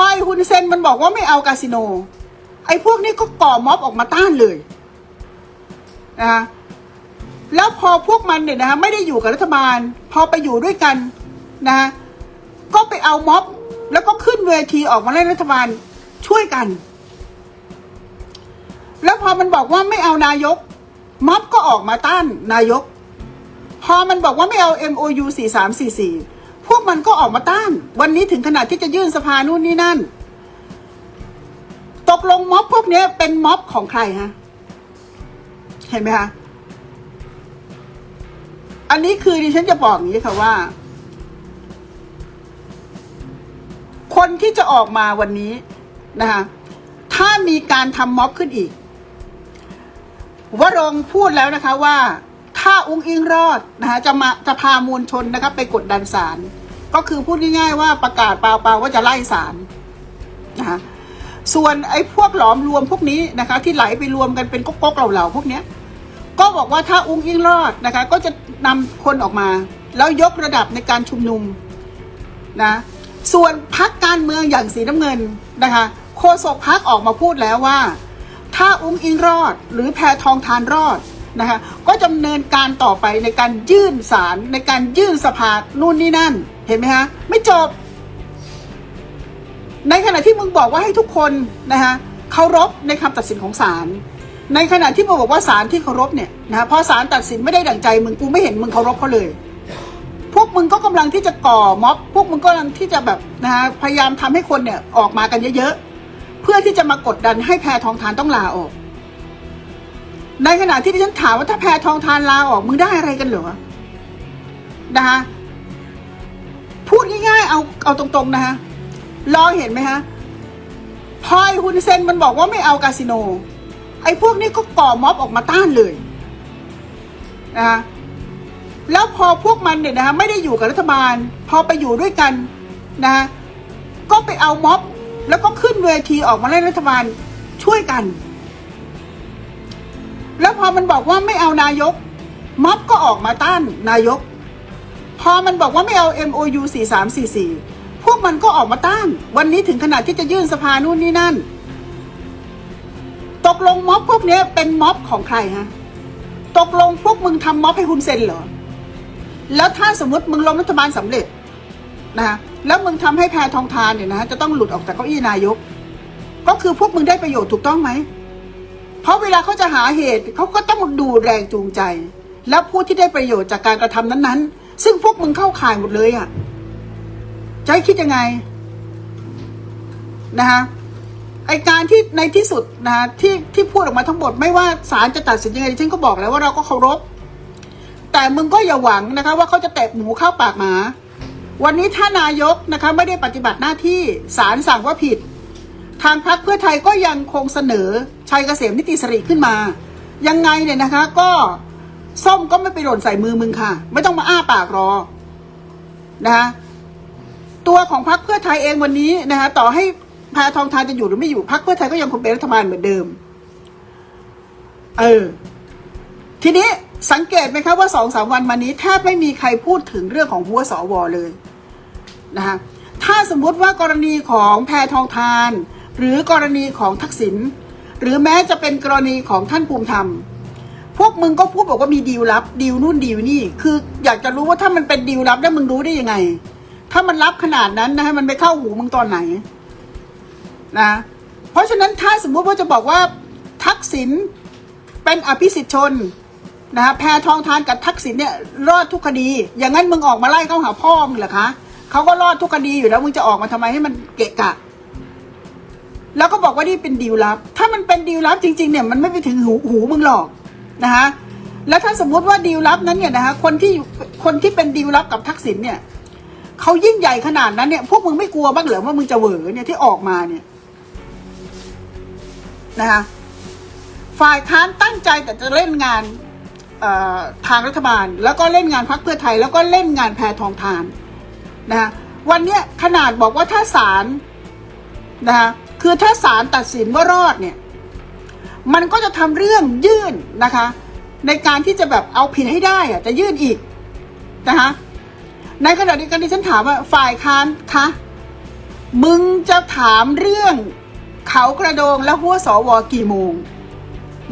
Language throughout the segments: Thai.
อไอ้ฮุนเซนมันบอกว่าไม่เอาคาสิโน ไอ้พวกนี้ก็ก่อม็อบออกมาต้านเลยนะคะแล้วพอพวกมันเนี่ยนะคะไม่ได้อยู่กับรัฐบาล พอไปอยู่ด้วยกันนะคะก็ไปเอาม็อบแล้วก็ขึ้นเวทีออกมาไล่รัฐบาลช่วยกัน แล้วพอมันบอกว่าไม่เอานายก ม็อบก็ออกมาต้านนายก พอมันบอกว่าไม่เอา MOU 4344 วกมันก็ออกมาต้าน วันนี้ถึงขนาดที่จะยื่นสภานู่นนี่นั่น ตกลงม็อบพวกนี้เป็นม็อบของใครฮะ เห็นไหมคะ อันนี้คือดิฉันจะบอกอย่างนี้ค่ะว่า คนที่จะออกมาวันนี้นะคะถ้ามีการทำม็อบขึ้นอีก วรงพูดแล้วนะคะว่าถ้าอุ้งอิงรอดนะคะจะมาจะพามวลชนนะคะไปกดดันศาล ก็คือพูดง่ายๆว่าประกาศเปล่าๆว่าจะไล่ศาลนะคะส่วนไอ้พวกหลอมรวมพวกนี้นะคะ ที่ไหลไปรวมกันเป็นก๊กๆเหล่าๆพวกเนี้ยก็บอกว่าถ้าอุ้งอิงรอดนะคะ ก็จะนำคนออกมา แล้วยกระดับในการชุมนุมนะส่วนพักการเมืองอย่างสีน้ำเงินนะคะโฆษกพักออกมาพูดแล้วว่า ถ้าอุ้งอิงรอด หรือแพทองทานรอดนะคะก็จำเนินการต่อไปในการยื่นสารในการยื่นสภานู่นนี่นั่น เห็นไหมคะไม่จบ ในขณะที่มึงบอกว่าให้ทุกคนนะคะเคารพในคำตัดสินของศาลในขณะที่มึงบอกว่าศาลที่เคารพเนี่ยนะคะพอศาลตัดสินไม่ได้ดั่งใจ มึงกูไม่เห็นมึงเคารพเขาเลย พวกมึงก็กำลังที่จะก่อม็อบ พวกมึงก็กำลังที่จะแบบนะคะพยายามทำให้คนเนี่ยออกมากันเยอะๆเพื่อที่จะมากดดันให้แพทองทานต้องลาออก ในขณะที่ดิฉันถามว่าถ้าแพทองทานลาออกมึงได้อะไรกันเหรอนะคะ พูดง่ายๆ เอาเอาตรงๆ นะคะรอเห็นไหมคะพอไอ้ฮุนเซนมันบอกว่าไม่เอาคาสิโน ไอ้พวกนี้ก็ก่อม็อบออกมาต้านเลยนะะแล้วพอพวกมันเนี่ยนะคะไม่ได้อยู่กับรัฐบาล พอไปอยู่ด้วยกันนะะก็ไปเอาม็อบ แล้วก็ขึ้นเวทีออกมาไล่รัฐบาลช่วยกัน แล้วพอมันบอกว่าไม่เอานายกม็อบก็ออกมาต้านนายก พอมันบอกว่าไม่เอา MOU 4344 พวกมันก็ออกมาต้าน วันนี้ถึงขนาดที่จะยื่นสภานู่นนี่นั่น ตกลงม็อบพวกนี้เป็นม็อบของใครฮะ ตกลงพวกมึงทำม็อบให้คุณเซ็นเหรอ แล้วถ้าสมมติมึงล้มรัฐบาลสำเร็จนะฮะแล้วมึงทำให้แพทองทานเนี่ยนะฮะจะต้องหลุดออกจากเก้าอี้นายก ก็คือพวกมึงได้ประโยชน์ถูกต้องไหม เพราะเวลาเขาจะหาเหตุเขาก็ต้องดูแรงจูงใจ แล้วผู้ที่ได้ประโยชน์จากการกระทำนั้นๆ ซึ่งพวกมึงเข้าข่ายหมดเลยอะ่ะจะให้คิดยังไงนะคะไอการที่ในที่สุดนะที่ที่พูดออกมาทั้งหมดไม่ว่าศาลจะตัดสินยังไงฉันก็บอกแล้วว่าเราก็เคารพ แต่มึงก็อย่าหวังนะคะ ว่าเขาจะแตะหมูเข้าปากหมา วันนี้ถ้านายกนะคะ ไม่ได้ปฏิบัติหน้าที่ศาลสั่งว่าผิด ทางพรรคเพื่อไทยก็ยังคงเสนอชัยเกษมนิติสริขึ้นมา ยังไงเนี่ยนะคะ ก็ ส้มก็ไม่ไปหล่นใส่มือมึงค่ะ ไม่ต้องมาอ้าปากรอนะคะตัวของพรรคเพื่อไทยเองวันนี้นะคะต่อให้แพทองทานจะอยู่หรือไม่อยู่พรรคเพื่อไทยก็ยังคงเป็นรัฐบาลเหมือนเดิม เออ ทีนี้สังเกตไหมครับว่าสองสามวันมานี้แทบไม่มีใครพูดถึงเรื่องของหัวสวเลยนะคะถ้าสมมุติว่ากรณีของแพทองทาน หรือกรณีของทักษิณหรือแม้จะเป็นกรณีของท่านภูมิธรรม พวกมึงก็พูดบอกว่ามีดีลลับดีลนู่นดีลนี่ คืออยากจะรู้ว่าถ้ามันเป็นดีลลับแล้วมึงรู้ได้ยังไง ถ้ามันลับขนาดนั้นนะให้มันไปเข้าหูมึงตอนไหนนะเพราะฉะนั้นถ้าสมมุติว่าจะบอกว่าทักษิณเป็นอภิสิทธิชนนะฮะแพทองทานกับทักษิณเนี่ยรอดทุกคดี อย่างนั้นมึงออกมาไล่เขาหาพ่อมึงเหรอคะเขาก็รอดทุกคดีอยู่แล้วมึงจะออกมาทำไมให้มันเกะกะ แล้วก็บอกว่านี่เป็นดีลลับ ถ้ามันเป็นดีลลับจริง ๆ เนี่ยมันไม่ไปถึงหูหูมึงหรอก นะคะแล้วถ้าสมมุติว่าดีลลับนั้นเนี่ยนะคะคนที่คนที่เป็นดีลลับกับทักษิณเนี่ยเขายิ่งใหญ่ขนาดนั้นเนี่ยพวกมึงไม่กลัวบ้างเหรอว่ามึงจะเหวอเนี่ยที่ออกมาเนี่ยนะคะฝ่ายค้านตั้งใจแต่จะเล่นงานทางรัฐบาล แล้วก็เล่นงานพรรคเพื่อไทย แล้วก็เล่นงานแพทองทานนะคะวันเนี้ยขนาดบอกว่าถ้าศาลนะคะคือถ้าศาลตัดสินว่ารอดเนี่ย มันก็จะทำเรื่องยื่นนะคะ ในการที่จะแบบเอาผิดให้ได้อะจะยื่นอีกนะคะในขณะเดียวกันที่ฉันถามว่าฝ่ายค้านคะมึงจะถามเรื่องเขากระโดงและหัวสวกี่โมง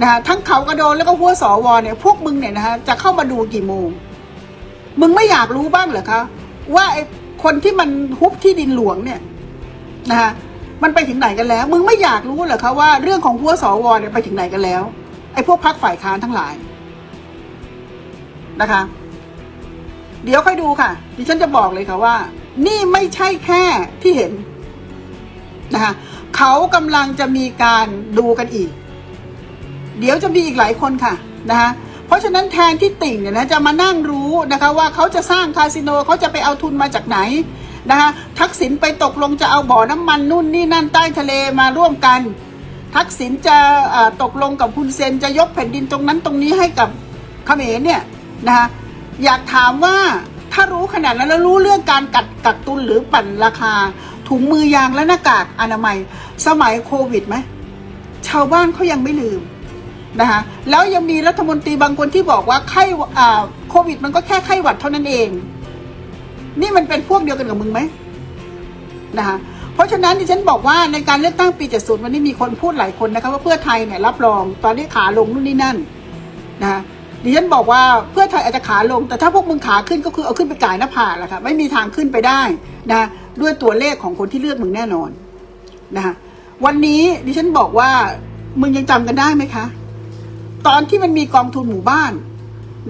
นะฮะทั้งเขากระโดงแล้วก็หัวสวเนี่ยพวกมึงเนี่ยนะฮะจะเข้ามาดูกี่โมง มึงไม่อยากรู้บ้างเหรอคะว่าไอ้คนที่มันฮุบที่ดินหลวงเนี่ยนะฮะ มันไปถึงไหนกันแล้ว มึงไม่อยากรู้เหรอคะว่าเรื่องของหัวสวเนี่ยไปถึงไหนกันแล้ว ไอ้พวกพักฝ่ายค้านทั้งหลายนะคะ เดี๋ยวค่อยดูค่ะ ดิฉันจะบอกเลยค่ะว่า นี่ไม่ใช่แค่ที่เห็นนะคะเขากำลังจะมีการดูกันอีก เดี๋ยวจะมีอีกหลายคนค่ะนะคะเพราะฉะนั้นแทนที่ติ่งเนี่ยนะจะมานั่งรู้นะคะ ว่าเขาจะสร้างคาสิโนเขาจะไปเอาทุนมาจากไหน นะคะทักษิณไปตกลงจะเอาบ่อน้ำมันนู่นนี่นั่นใต้ทะเลมาร่วมกัน ทักษิณจะตกลงกับคุณเซนจะยกแผ่นดินตรงนั้นตรงนี้ให้กับเขมรเนี่ยนะคะอยากถามว่าถ้ารู้ขนาดนั้นแล้วรู้เรื่องการกัดกักตุนหรือปั่นราคา ถุงมือยางและหน้ากากอนามัย สมัยโควิดไหมชาวบ้านเขายังไม่ลืมนะคะแล้วยังมีรัฐมนตรีบางคนที่บอกว่าไข้หวอ่าโควิดมันก็แค่ไข้หวัดเท่านั้นเอง นี่มันเป็นพวกเดียวกันกับมึงไหมนะคะเพราะฉะนั้นดิฉันบอกว่าในการเลือกตั้งปี70วันนี้มีคนพูดหลายคนนะคะว่าเพื่อไทยเนี่ยรับรองตอนนี้ขาลงนู่นนี่นั่นนะคะดิฉันบอกว่าเพื่อไทยอาจจะขาลง แต่ถ้าพวกมึงขาขึ้นก็คือเอาขึ้นไปก่ายหน้าผากแหละค่ะไม่มีทางขึ้นไปได้นะด้วยตัวเลขของคนที่เลือกมึงแน่นอนนะคะวันนี้ดิฉันบอกว่ามึงยังจำกันได้ไหมคะ ตอนที่มันมีกองทุนหมู่บ้าน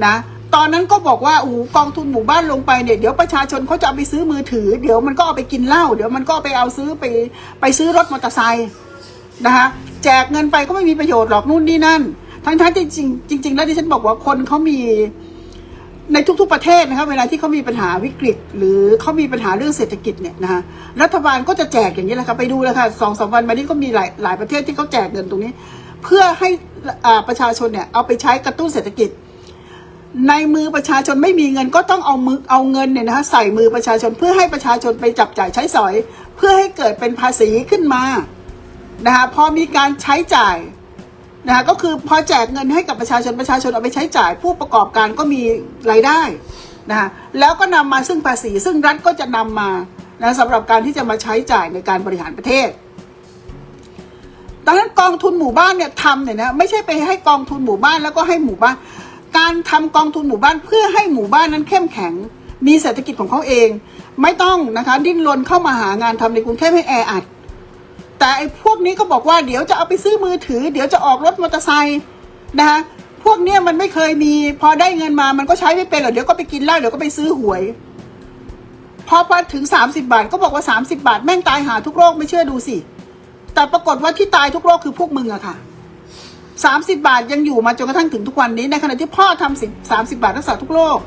นะ ตอนนั้นก็บอกว่าอู้กองทุนหมู่บ้านลงไปเนี่ยเดี๋ยวประชาชนเขาจะเอาไปซื้อมือถือ เดี๋ยวมันก็เอาไปกินเหล้าเดี๋ยวมันก็ไปเอาซื้อไปไปซื้อรถมอเตอร์ไซค์นะคะแจกเงินไปก็ไม่มีประโยชน์หรอกนู่นนี่นั่น ทั้งทั้งจริงจริง ๆ แล้วที่ฉันบอกว่าคนเขามีในทุกๆประเทศนะคะเวลาที่เขามีปัญหาวิกฤต หรือเขามีปัญหาเรื่องเศรษฐกิจเนี่ยนะคะรัฐบาลก็จะแจกอย่างนี้แหละค่ะไปดูเลยค่ะสองสามวันมานี้ก็มีหลายหลายประเทศที่เขาแจกเงินตรงนี้ เพื่อให้อาประชาชนเนี่ยเอาไปใช้กระตุ้นเศรษฐกิจ ในมือประชาชนไม่มีเงินก็ต้องเอามือเอาเงินเนี่ยนะคะใส่มือประชาชนเพื่อให้ประชาชนไปจับจ่ายใช้สอย เพื่อให้เกิดเป็นภาษีขึ้นมานะคะพอมีการใช้จ่ายนะคะก็คือพอแจกเงินให้กับประชาชนประชาชนเอาไปใช้จ่าย ผู้ประกอบการก็มีรายได้นะคะแล้วก็นำมาซึ่งภาษี ซึ่งรัฐก็จะนำมานะสำหรับการที่จะมาใช้จ่ายในการบริหารประเทศดังนั้นกองทุนหมู่บ้านเนี่ยทำเนี่ยนะไม่ใช่ไปให้กองทุนหมู่บ้านแล้วก็ให้หมู่บ้าน การทำกองทุนหมู่บ้านเพื่อให้หมู่บ้านนั้นเข้มแข็ง มีเศรษฐกิจของเขาเอง ไม่ต้องนะคะดิ้นรนเข้ามาหางานทำในกรุงเทพให้แออัด แต่ไอ้พวกนี้ก็บอกว่าเดี๋ยวจะเอาไปซื้อมือถือ เดี๋ยวจะออกรถมอเตอร์ไซค์นะคะพวกเนี้ยมันไม่เคยมีพอได้เงินมามันก็ใช้ไม่เป็นหรอกเดี๋ยวก็ไปกินเหล้าเดี๋ยวก็ไปซื้อหวย พอพอถึง 30 บาทก็บอกว่า 30 บาทแม่งตายหาทุกโรคไม่เชื่อดูสิแต่ปรากฏว่าที่ตายทุกโรคคือพวกมึงอะค่ะ สามสิบาทยังอยู่มาจนกระทั่งถึงทุกวันนี้ ในขณะที่พ่อทำสิบสามสิบาทรักษาทุกโรค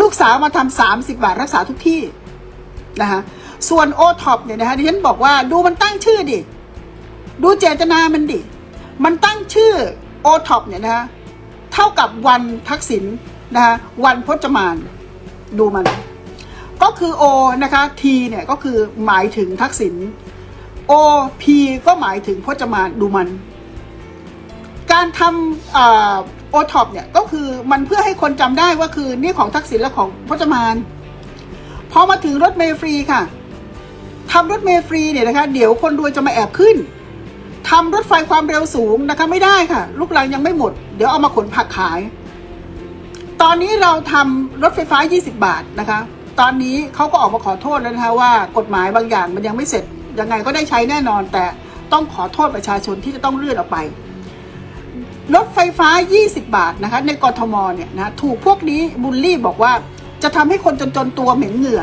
ลูกสาวมาทำสามสิบาทรักษาทุกที่นะคะส่วนโอท็อปเนี่ยนะคะที่ฉันบอกว่าดูมันตั้งชื่อดิ ดูเจตนามันดิ มันตั้งชื่อโอท็อปเนี่ยนะคะเท่ากับวันทักษิณนะคะวันพจมาน ดูมัน ก็คือโอนะคะทีเนี่ยก็คือหมายถึงทักษิณโอพีก็หมายถึงพจมานดูมัน การทำโอท็อปเนี่ยก็คือมันเพื่อให้คนจำได้ว่าคือนี่ของทักษิณและของพจมานพอมาถึงรถเมล์ฟรีค่ะทำรถเมล์ฟรีเนี่ยนะคะเดี๋ยวคนรวยจะมาแอบขึ้นทำรถไฟความเร็วสูงนะคะไม่ได้ค่ะ ลูกรังยังไม่หมด เดี๋ยวเอามาขนผักขาย ตอนนี้เราทำรถไฟฟ้า 20 บาทนะคะ ตอนนี้เขาก็ออกมาขอโทษแล้วนะคะว่ากฎหมายบางอย่างมันยังไม่เสร็จยังไงก็ได้ใช้แน่นอน แต่ต้องขอโทษประชาชนที่จะต้องเลื่อนออกไป รถไฟฟ้า 20 บาทนะคะ ในกรทมเนี่ยนะถูกพวกนี้บูลลี่บอกว่าจะทำให้คนจนๆตัวเหม็นเหงื่อ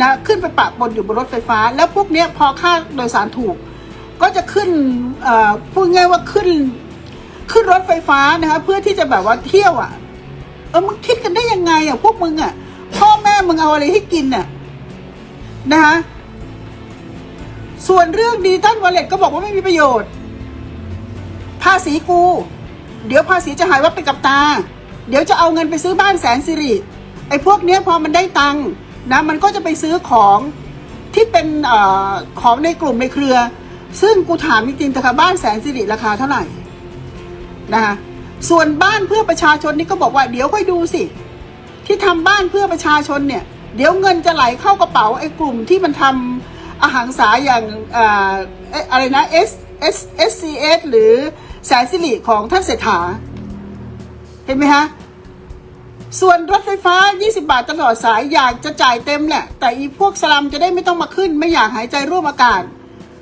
นะขึ้นไปปะปนอยู่บนรถไฟฟ้า แล้วพวกนี้พอค่าโดยสารถูก ก็จะขึ้นพูดง่ายว่าขึ้นขึ้นรถไฟฟ้านะคะเพื่อที่จะแบบว่าเที่ยวอะเออมึงคิดกันได้ยังไงอะพวกมึงอะพ่อแม่มึงเอาอะไรให้กินอะนะคะส่วนเรื่องดิจิตอลวอลเล็ตก็บอกว่าไม่มีประโยชน์ ภาษีกู เดี๋ยวภาษีจะหายวับไปกับตา เดี๋ยวจะเอาเงินไปซื้อบ้านแสนสิริไอ้พวกเนี้ยพอมันได้ตังค์นะมันก็จะไปซื้อของที่เป็นอของในกลุ่มในเครือ ซึ่งกูถามจริงๆแต่ค่ะบ้านแสนสิริราคาเท่าไหร่นะคะส่วนบ้านเพื่อประชาชนนี่ก็บอกว่าเดี๋ยวค่อยดูสิ ที่ทำบ้านเพื่อประชาชนเนี่ย เดี๋ยวเงินจะไหลเข้ากระเป๋าไอ้กลุ่มที่มันทำอาหารสาอย่างออะอะไรนะ S S S C S หรือ แสนสิริของท่านเศรษฐา เห็นไหมฮะ ส่วนรถไฟฟ้า 20 บาทตลอดสายอยากจะจ่ายเต็มแหละ แต่อีพวกสลัมจะได้ไม่ต้องมาขึ้น ไม่อยากหายใจร่วมอากาศ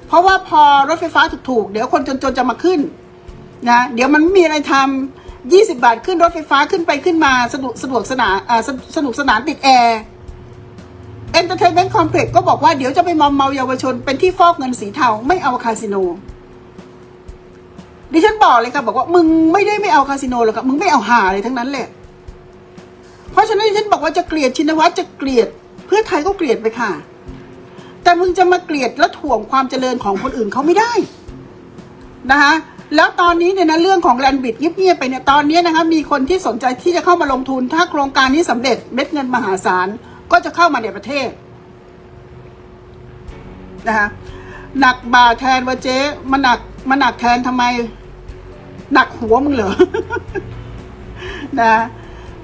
เพราะว่าพอรถไฟฟ้าถูกๆ เดี๋ยวคนจนๆจะมาขึ้นนะเดี๋ยวมันไม่มีอะไรทำ20 บาทขึ้นรถไฟฟ้าขึ้นไปขึ้นมาสนุกสะดวกสนานส,สนุกสนานติดแอร์ Entertainment Complex ก็บอกว่าเดี๋ยวจะไปมอมเมาเยาวชนเป็นที่ฟอกเงินสีเทาไม่เอาคาสิโน ดิฉันบอกเลยค่ะบอกว่ามึงไม่ได้ไม่เอาคาสิโนหรอกครับมึงไม่เอาหาเลยทั้งนั้นแหละ เพราะฉะนั้นดิฉันบอกว่าจะเกลียดชินวัตรจะเกลียด เพื่อไทยก็เกลียดไปค่ะ แต่มึงจะมาเกลียดและถ่วงความเจริญของคนอื่นเขาไม่ได้นะคะแล้วตอนนี้เนี่ยนะเรื่องของแลนบิดเงียบๆไปเนี่ยตอนนี้นะคะมีคนที่สนใจที่จะเข้ามาลงทุนถ้าโครงการนี้สำเร็จเม็ดเงินมหาศาลก็จะเข้ามาในประเทศนะคะหนักบ่าแทนว่าเจ๊มาหนักมาหนักแทนทำไม หนักหัวมึงเหรอ นะ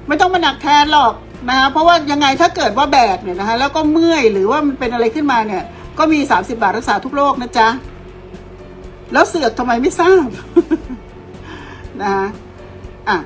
ไม่ต้องมาหนักแทนหรอกนะคะเพราะว่ายังไงถ้าเกิดว่าแบกเนี่ยนะคะแล้วก็เมื่อยหรือว่ามันเป็นอะไรขึ้นมาเนี่ย ก็มีสามสิบาทรักษาทุกโรคนะจ๊ะ แล้วเสือกทำไมไม่ทราบ นะคะอะ